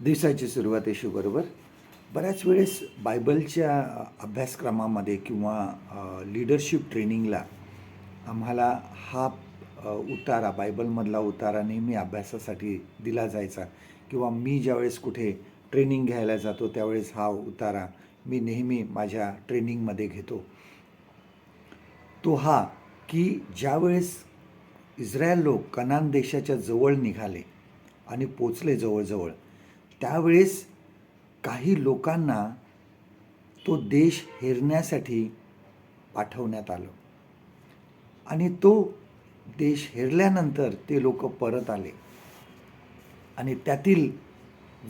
दिवसाची सुरुवात येशूबरोबर बऱ्याच वेळेस बायबलच्या अभ्यासक्रमामध्ये किंवा लीडरशिप ट्रेनिंगला आम्हाला हा उतारा बायबलमधला उतारा नेहमी अभ्यासासाठी दिला जायचा. किंवा मी ज्यावेळेस कुठे ट्रेनिंग घ्यायला जातो त्यावेळेस हा उतारा मी नेहमी माझ्या ट्रेनिंगमध्ये घेतो. तो हा की ज्यावेळेस इस्रायल लोक कनान देशाच्या जवळ निघाले आणि पोचले जवळजवळ त्यावेळेस काही लोकांना तो देश हेरण्यासाठी पाठवण्यात आलं. आणि तो देश हेरल्यानंतर ते लोक परत आले. आणि त्यातील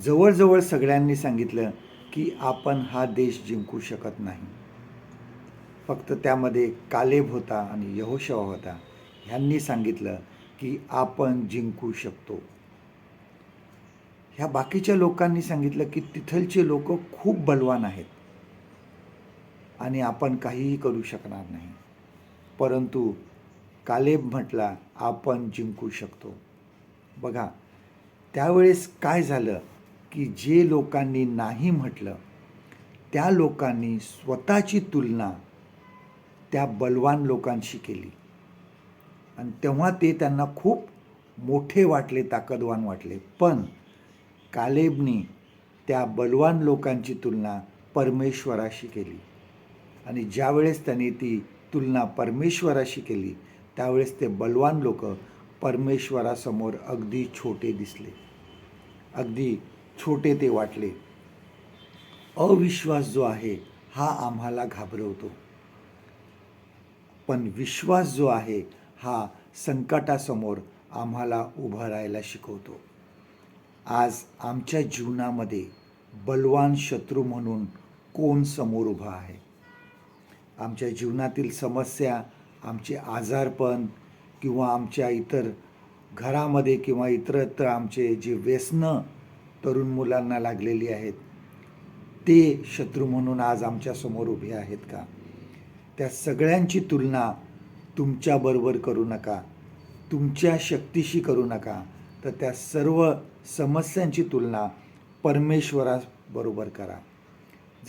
जवळजवळ सगळ्यांनी सांगितलं की आपण हा देश जिंकू शकत नाही. फक्त त्यामध्ये कालेब होता आणि यहोशवा होता. ह्यांनी सांगितलं की आपण जिंकू शकतो. ह्या बाकीच्या लोकांनी सांगितलं की तिथलचे लोक खूप बलवान आहेत. आणि आपण काहीही करू शकणार नाही. परंतु कालेब म्हटला आपण जिंकू शकतो. बघा त्यावेळेस काय झालं की जे लोकांनी नाही म्हटलं त्या लोकांनी स्वतःची तुलना त्या बलवान लोकांशी केली. आणि तेव्हा ते त्यांना खूप मोठे वाटले ताकदवान वाटले. पण कालेबनी त्या बलवान लोकांची तुलना परमेश्वराशी केली. आणि ज्यावेळेस त्यांनी ती तुलना परमेश्वराशी केली त्यावेळेस ते बलवान लोक परमेश्वरासमोर अगदी छोटे दिसले. अगदी छोटे ते वाटले. अविश्वास जो आहे हा आम्हाला घाबरवतो. पण विश्वास जो आहे हा संकटासमोर आम्हाला उभं राहायला शिकवतो. आज आमच्या जीवनामध्ये बलवान शत्रू म्हणून कोण समोर उभा आहे? आमच्या जीवनातील समस्या आमचे आजारपण किंवा आमच्या इतर घरामध्ये किंवा इतरत्र आमचे जे व्यसनं तरुण मुलांना लागलेली आहेत ते शत्रू म्हणून आज आमच्यासमोर उभे आहेत का? त्या सगळ्यांची तुलना तुमच्याबरोबर करू नका. तुमच्या शक्तीशी करू नका. तर त्या सर्व समस्यांची तुलना परमेश्वराबरोबर करा.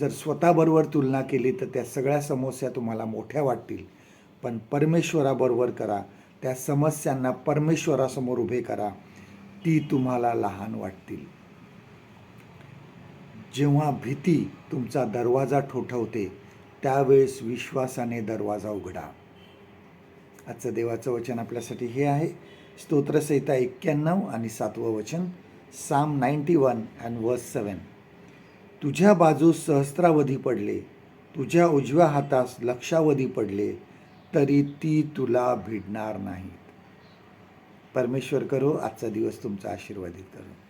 जर स्वतःबरोबर तुलना केली तर त्या सगळ्या समस्या तुम्हाला मोठ्या वाटतील पण परमेश्वराबरोबर करा. त्या समस्यांना परमेश्वरासमोर उभे करा. ती तुम्हाला लहान वाटतील. जेव्हा भीती तुमचा दरवाजा ठोठवते त्यावेळेस विश्वासाने दरवाजा उघडा. आजचं देवाचं वचन आपल्यासाठी हे आहे. स्तोत्रसहिता एक्क्याण्णव आणि सातवं वचन साम ninety one and verse seven तुझ्या बाजूस सहस्रावधी पडले तुझ्या उजव्या हातास लक्षावधी पडले तरी ती तुला भिडणार नाहीत. परमेश्वर करो आजचा दिवस तुमचा आशीर्वादित करो.